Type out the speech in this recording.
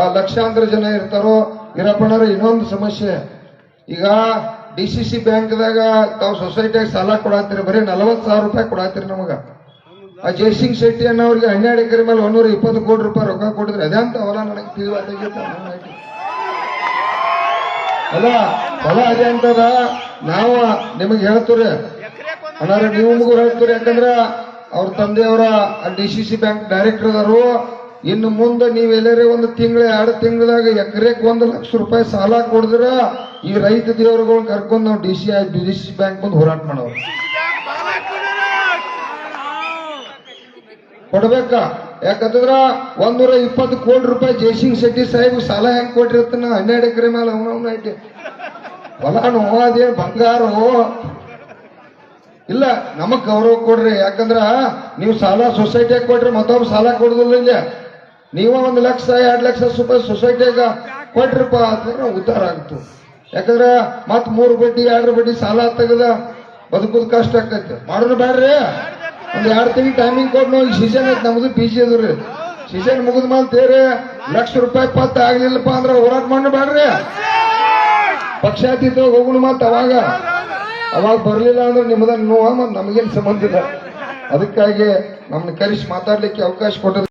ಆ ಲಕ್ಷಾಂತರ ಜನ ಇರ್ತಾರೋ ಇರಪ್ಪಣ್ಣರ ಇನ್ನೊಂದು ಸಮಸ್ಯೆ. ಈಗ ಡಿ ಸಿ ಸಿ ಬ್ಯಾಂಕ್ದಾಗ ತಾವು ಸೊಸೈಟಿಯಾಗ ಸಾಲ ಕೊಡಾತೀರಿ ಬರೀ ನಲವತ್ತು ಸಾವಿರ ರೂಪಾಯಿ ಕೊಡತ್ತೀರಿ ನಮಗ. ಆ ಜಯಸಿಂಗ್ ಶೆಟ್ಟಿ ಅನ್ನೋರಿಗೆ ಹನ್ನೆರಡು ಎಕರೆ ಮೇಲೆ ಒಂದೂರ ಇಪ್ಪತ್ತು ಕೋಟಿ ರೂಪಾಯಿ ರೊಕ್ಕ ಕೊಟ್ಟಿದ್ರೆ ಅಂತ ಹೊಲ ನನಗೆ ತಿಳಿವಾತಾಗಿತ್ತು ಅಲ್ಲ, ಹೊಲ ಅದೇ ಅಂತದ. ನಾವು, ನಿಮಗೆ ಹೇಳ್ತೀರಿ ಅಣ್ಣಾರ ನೀವು ಹೇಳ್ತೀರಿ ಯಾಕಂದ್ರ ಅವ್ರ ತಂದೆಯವರ D C C bank director ಅದಾರು. ಇನ್ನು ಮುಂದೆ ನೀವು ಎಲ್ಲರೇ ಒಂದು ತಿಂಗಳ, ಎರಡು ತಿಂಗಳಾಗ ಎಕರೆಕ್ ಒಂದು ಲಕ್ಷ ರೂಪಾಯಿ ಸಾಲ ಕೊಡಿದ್ರ? ಈ ರೈತ ದೇವರುಗಳನ್ನ ಕರ್ಕೊಂಡು ನಾವು D C D C bank ಬಂದು ಹೋರಾಟ ಮಾಡೋರು. ಕೊಡ್ಬೇಕಾ? ಯಾಕಂತಂದ್ರ ಒಂದೂರ ಇಪ್ಪತ್ತು ಕೋಟಿ ರೂಪಾಯಿ ಜಯಸಿಂಗ್ ಶೆಟ್ಟಿ ಸಾಹೇಬ್ ಸಾಲ ಹೆಂಗ್ ಕೊಟ್ಟಿರ್ತಾನ ಹನ್ನೆರಡು ಎಕರೆ ಮೇಲೆ ಅವನವನ ಐತಿ ಹೊಲಾನು ಅದೇ, ಬಂಗಾರು. ಇಲ್ಲ, ನಮಗ್ ಗೌರವ ಕೊಡ್ರಿ. ಯಾಕಂದ್ರ ನೀವು ಸಾಲ ಸೊಸೈಟಿಯಾಗ ಕೊಟ್ರಿ ಮತ್ತೊಬ್ಬ ಸಾಲ ಕೊಡುದಿಲ್ಲ ಇಲ್ಲಿ. ನೀವ ಒಂದು ಲಕ್ಷ, ಎರಡು ಲಕ್ಷ ರೂಪಾಯಿ ಸೊಸೈಟಿಯಾಗ ಕೊಟ್ರಪ್ಪ ಅಂತಂದ್ರೆ ಉದ್ಧಾರ ಆಗ್ತು. ಯಾಕಂದ್ರೆ ಮತ್ ಮೂರು ಬಡ್ಡಿ, ಎರಡು ಬಡ್ಡಿ ಸಾಲ ತೆಗದ ಬದುಕುದು ಕಷ್ಟ ಆಗ್ತೈತೆ. ಮಾಡೋದು ಬೇಡ್ರಿ ಒಂದ್ ಎರಡು ತಿಂಗಳು ಟೈಮಿಂಗ್ ಕೊಟ್ಟು ನಾವು ಸೀಸನ್ ಐತೆ ನಮ್ದು ಪಿ ಜಿ ಅದ್ರಿ ಸೀಸನ್ ಮುಗಿದ ಮೇಲೆ ತೇರಿ ಲಕ್ಷ ರೂಪಾಯಿ ಪತ್ತ ಆಗ್ಲಿಲ್ಲಪ್ಪ ಅಂದ್ರೆ ಹೋರಾಟ ಮಾಡಿ ಬ್ಯಾಡ್ರಿ. ಪಕ್ಷಾತೀತ ಹೋಗುಣ ಮತ್ತೆ ಅವಾಗ. ಅವಾಗ ಬರ್ಲಿಲ್ಲ ಅಂದ್ರೆ ನಿಮ್ಮದ ನೋವ ಮತ್ತು ನಮಗೇನು ಸಂಬಂಧ ಇಲ್ಲ. ಅದಕ್ಕಾಗಿ ನಮ್ಮನ್ನ ಕರೆಸಿ ಮಾತಾಡ್ಲಿಕ್ಕೆ ಅವಕಾಶ ಕೊಟ್ಟದ